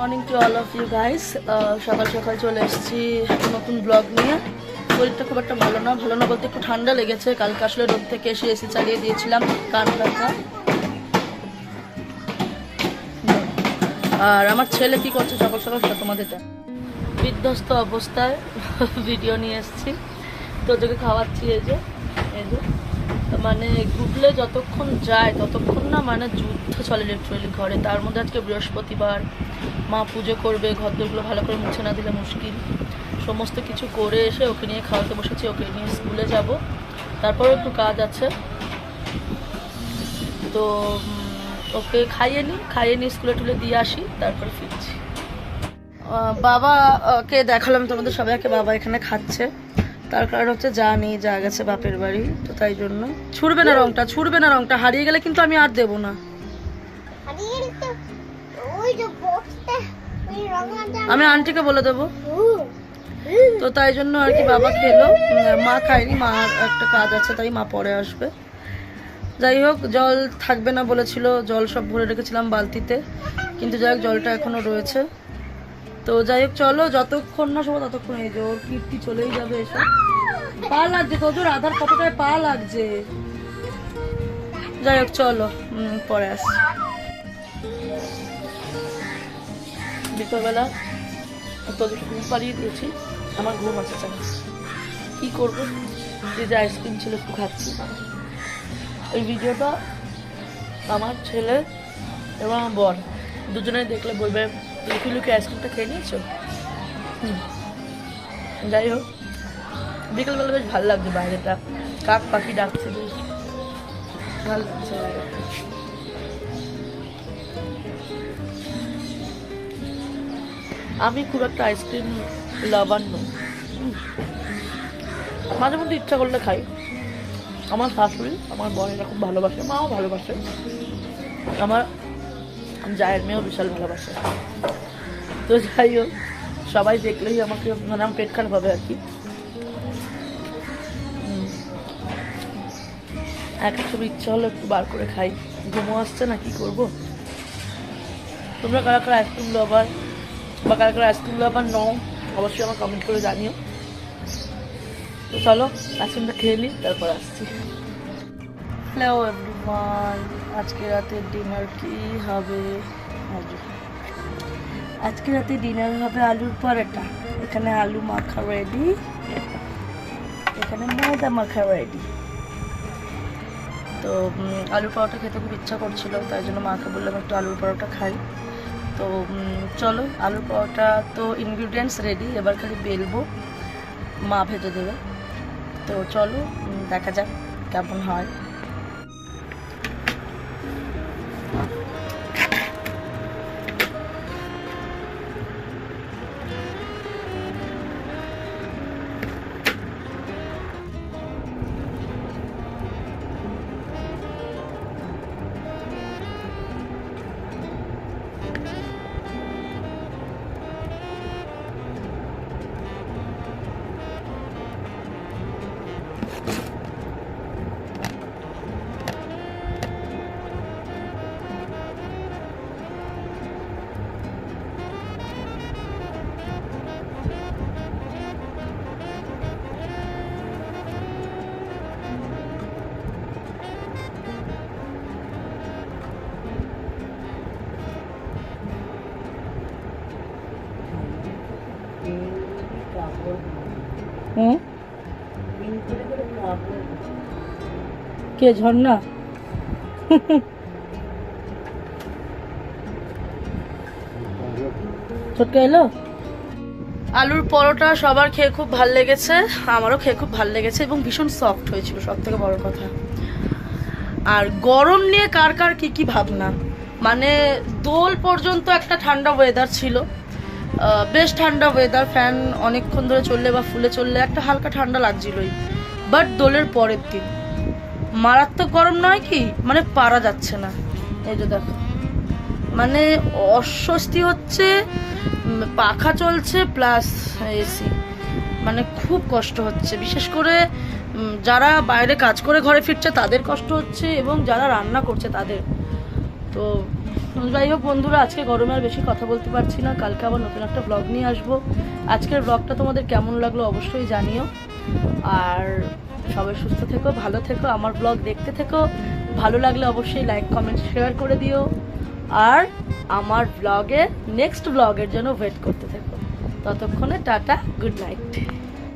Morning to all of you guys সকাল সকাল চলে এসেছি নতুন ব্লগ নিয়ে। শরীরটা খুব একটা ভালো না ভালো না বলতে একটু ঠান্ডা লেগেছে। কালকে আসলে রোদ থেকে এসে এসি চালিয়ে দিয়েছিলাম, কান ব্যথা। আর আমার ছেলে কি করছে? সকাল সকাল সেটা তোমাদের বিধ্বস্ত অবস্থায় ভিডিও নিয়ে এসেছি। তো তোকে খাওয়াচ্ছি এই যে এই যে। মানে গুগলে যতক্ষণ যায়, ততক্ষণ না মানে যুদ্ধ চলে লিটারেলি ঘরে। তার মধ্যে আজকে বৃহস্পতিবার, মা পুজো করবে, ঘরদোরগুলো ভালো করে মুছে না দিলে মুশকিল। সমস্ত কিছু করে এসে ওকে নিয়ে খাওয়াতে বসেছি, ওকে নিয়ে স্কুলে যাব। তারপরেও একটু কাজ আছে। তো ওকে খাইয়ে নিই খাইয়ে নিই স্কুলে টুলে দিয়ে আসি, তারপরে ফিরছি। বাবাকে দেখালাম তোমাদের সবাইকে? বাবা এখানে খাচ্ছে। তার কারণ হচ্ছে যা নেই যা গেছে বাপের বাড়ি তো তাই জন্য। ছুড়বে না রংটা ছুড়বে না রংটা হারিয়ে গেলে কিন্তু আমি আর দেবো না। আমি আন্টিকে বলে দেবো। তো তাই জন্য আর কি বাবা খেলো। মা খায়নি মার একটা কাজ আছে তাই মা পরে আসবে। যাই হোক জল থাকবে না বলেছিল জল সব ভরে রেখেছিলাম বালতিতে। কিন্তু যাই হোক জলটা এখনও রয়েছে। তো যাই হোক, চলো, যতক্ষণ না সব ততক্ষণ এই যে ওর কীর্তি চলেই যাবে এসব পা লাগছে তোদের আধার কতটায় পা লাগছে। যাই হোক, চলো পরে আসছি। বিকালবেলা তোদের ঘুম পাড়িয়ে দিয়েছি, আমার ঘুম আছে কি করব? যে যে আইসক্রিম ছিল একটু খাচ্ছি। ওই ভিডিওটা আমার ছেলে এবং আমার বর, দুজনেই দেখলে বলবে লুকি লুকি আইসক্রিমটা খেয়ে নিয়েছো? হুম। যাই হোক, বিকেলবেলা বেশ ভালো লাগছে বাইরেটা। কাক পাখি ডাকছে বেশ। ভালো লাগছে আমি খুব একটা আইসক্রিম লাভার নই। মাঝে মধ্যে ইচ্ছা করলে খাই। আমার শাশুড়ি আমার বোনেরা খুব ভালোবাসে, মাও ভালোবাসে। আমার জায়ের মেয়েও বিশাল ভালোবাসে। তো যাই হোক, সবাই দেখলেই আমাকে মানে আমার পেট খারাপ হবে আর কি। এক ছবি ইচ্ছা হলো একটু বার করে খাই। ঘুমো আসছে না, কি করব? তোমরা কারা কারা আইসক্রিম লাভার বা কারা কারা আইসক্রিম লাভার নও, অবশ্যই আমার কমেন্ট করে জানিও। তো চলো আইসক্রিমটা খেয়ে নিই তারপর আসছি। হ্যালো এভরিওয়ান, আজকে রাতে ডিনার কি হবে? আজকে রাতে ডিনার হবে আলুর পরোটা। এখানে আলু মাখা রেডি এখানে ময়দা মাখা রেডি তো আলুর পরোটা খেতে খুব ইচ্ছা করছিল, তাই জন্য মাকে বললাম একটু আলুর পরোটা খাই। তো চলো, আলুর পরোটা তো ইনগ্রিডিয়েন্টস রেডি এবার খালি বেলবো, মা ভেজে দেবে। তো চলো দেখা যাক কেমন হয়। হুম? কে, ঝর্ণা? ছোটকা এলো? আলুর পরোটা সবার খেয়ে খুব ভালো লেগেছে, আমারও খেয়ে খুব ভালো লেগেছে এবং ভীষণ সফট হয়েছিল সব থেকে বড় কথা। আর গরম নিয়ে কার কার কি কি ভাবনা? মানে দোল পর্যন্ত একটা ঠান্ডা ওয়েদার ছিল বেশ ঠান্ডা ওয়েদার ফ্যান অনেকক্ষণ ধরে চললে বা ফুলে চললে একটা হালকা ঠান্ডা লাগছিলই। বাট দোলের পরের দিন, মারাত্মক গরম নয় কি? মানে পারা যাচ্ছে না। এই যে দেখো মানে অস্বস্তি হচ্ছে পাখা চলছে প্লাস এসি মানে খুব কষ্ট হচ্ছে। বিশেষ করে যারা বাইরে কাজ করে ঘরে ফিরছে তাদের কষ্ট হচ্ছে এবং যারা রান্না করছে তাদের। তো যাই হোক বন্ধুরা, আজকে গরমে আর বেশি কথা বলতে পারছি না। কালকে আবার নতুন একটা ব্লগ নিয়ে আসব। আজকের ব্লগটা তোমাদের কেমন লাগল অবশ্যই জানিও। আর সবাই সুস্থ থেকো, ভালো থেকো, আমার ব্লগ দেখতে থেকো। ভালো লাগলে অবশ্যই লাইক কমেন্ট শেয়ার করে দিও। আর আমার ব্লগে নেক্সট ব্লগের জন্য ওয়েট করতে থেকো। ততক্ষণে টাটা গুড নাইট